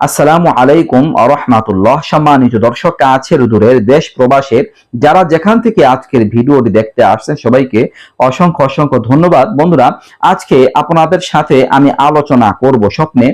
আসসালামু আলাইকুম আরহামাতুল্লাহ সম্মানিত দর্শক, কাছের দূরের দেশ প্রবাসের যারা যেখান থেকে আজকের ভিডিওটি দেখতে আসছেন, সবাইকে অসংখ্য অসংখ্য ধন্যবাদ। বন্ধুরা, আজকে আপনাদের সাথে আমি আলোচনা করব স্বপ্নে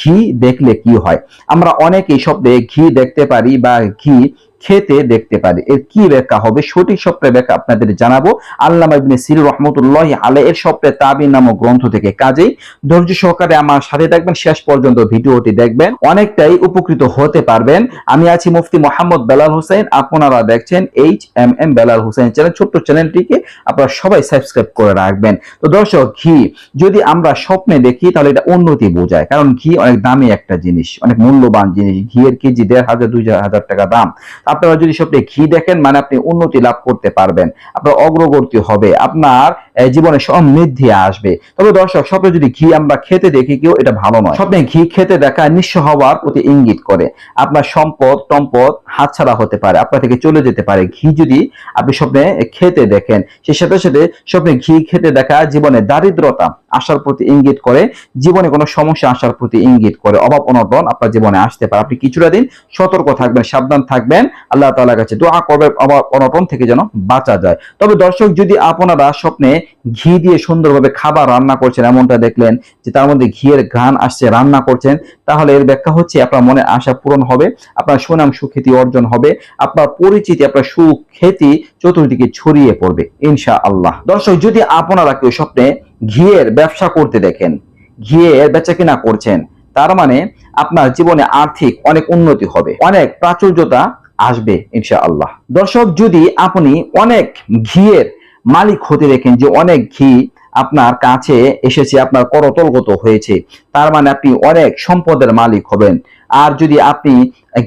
ঘি দেখলে কি হয়। আমরা অনেকেই স্বপ্নে ঘি দেখতে পারি বা ঘি খেতে দেখতে পারি। এর কি ব্যাখ্যা হবে? সঠিক স্বপ্নের ব্যাখ্যা আপনাদের জানাব। আল্লামা ইবনে সির রহমতুল্লাহ আলে এর স্বপ্নে তাবির নামক গ্রন্থ থেকে কাজেই। ধৈর্য সহকারে আমার সাথে থাকবেন, শেষ পর্যন্ত ভিডিওটি দেখবেন। অনেকটাই উপকৃত হতে পারবেন। আমি আছি মুফতি মোহাম্মদ বেলাল হোসেন। আপনারা দেখছেন H M M Belal Hossain channel. ছোট্ট চ্যানেলটিকে আপনারা সবাই সাবস্ক্রাইব করে রাখবেন। তো দর্শক, ঘি, যদি আমরা স্বপ্নে দেখি, তাহলে এটা উন্নতি বোঝায়। কারণ ঘি অনেক দামি একটা জিনিস, অনেক মূল্যবান জিনিস। ঘিয়ের কেজি দেড় হাজার, দুই হাজার টাকা দাম। আপনারা যদি স্বপ্নে ঘি দেখেন মানে আপনি উন্নতি লাভ করতে পারবেন। আপনার অগ্রগতি হবে, আপনার জীবনে সমৃদ্ধি আসবে। তবে দর্শক, স্বপ্নে যদি ঘি আমরা খেতে দেখি, কেউ এটা ভালো নয়। স্বপ্নে ঘি খেতে দেখা নিঃস্ব হওয়ার প্রতি ইঙ্গিত করে। আপনার সম্পদ টম্পদ হাতছাড়া হতে পারে, আপনার থেকে চলে যেতে পারে। ঘি যদি আপনি স্বপ্নে খেতে দেখেন সেই সাথে সাথে স্বপ্নে ঘি খেতে দেখা জীবনে দারিদ্রতা আসার প্রতি ইঙ্গিত করে, জীবনে কোনো সমস্যা আসার প্রতি ইঙ্গিত করে, অভাব অনটন আপনার জীবনে আসতে পারে। আপনি কিছুটা দিন সতর্ক থাকবেন, সাবধান থাকবেন। আল্লাহ তাআলার কাছে দোয়া অভাব অনটন থেকে যেন বাঁচা যায়। তবে দর্শক, যদি আপনারা স্বপ্নে ঘি দিয়ে সুন্দরভাবে খাবার রান্না করছেন, এমনটা দেখলেন যে তার মধ্যে ঘিয়ের ঘ্রাণ আসছে, রান্না করছেন, তাহলে এর ব্যাখ্যা হচ্ছে আপনার মনে আশা পূরণ হবে, আপনার সুনাম সুখ্যাতি অর্জন হবে, আপনার পরিচিতি, আপনার সুখ্যাতি চতুর্দিকে ছড়িয়ে পড়বে ইনশা আল্লাহ দর্শক, যদি আপনারা কেউ স্বপ্নে ঘিয়ের ব্যবসা করতে দেখেন, ঘিয়ের বেচা কিনা করছেন, তার মানে আপনার জীবনে আর্থিক অনেক উন্নতি হবে, অনেক প্রাচুর্যতা আসবে ইনশা আল্লাহ দর্শক, যদি আপনি অনেক ঘিয়ের মালিক হতে দেখেন যে অনেক ঘি আপনার কাছে এসেছে, আপনার করতলগত হয়েছে, তার মানে আপনি অনেক সম্পদের মালিক হবেন। আর যদি আপনি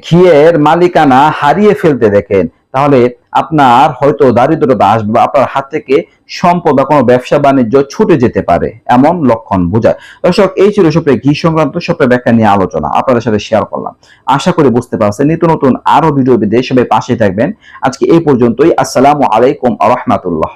ঘিয়ের মালিকানা হারিয়ে ফেলতে দেখেন তাহলে আপনার হয়তো দারিদ্রতা আসবে বা আপনার হাত থেকে সম্পদ বা কোনো ব্যবসা বাণিজ্য ছুটে যেতে পারে এমন লক্ষণ বোঝায়। দর্শক, এই ছিল সপ্তাহে ঘি সংক্রান্ত সপ্তাহে ব্যাখ্যা নিয়ে আলোচনা। আপনাদের সাথে শেয়ার করলাম। আশা করি বুঝতে পারছেন, নিত্য নতুন আরও ভিডিও পেতে সবাই পাশে থাকবেন। আজকে এই পর্যন্তই। আসসালামু আলাইকুম আ রহমাতুল্লাহ।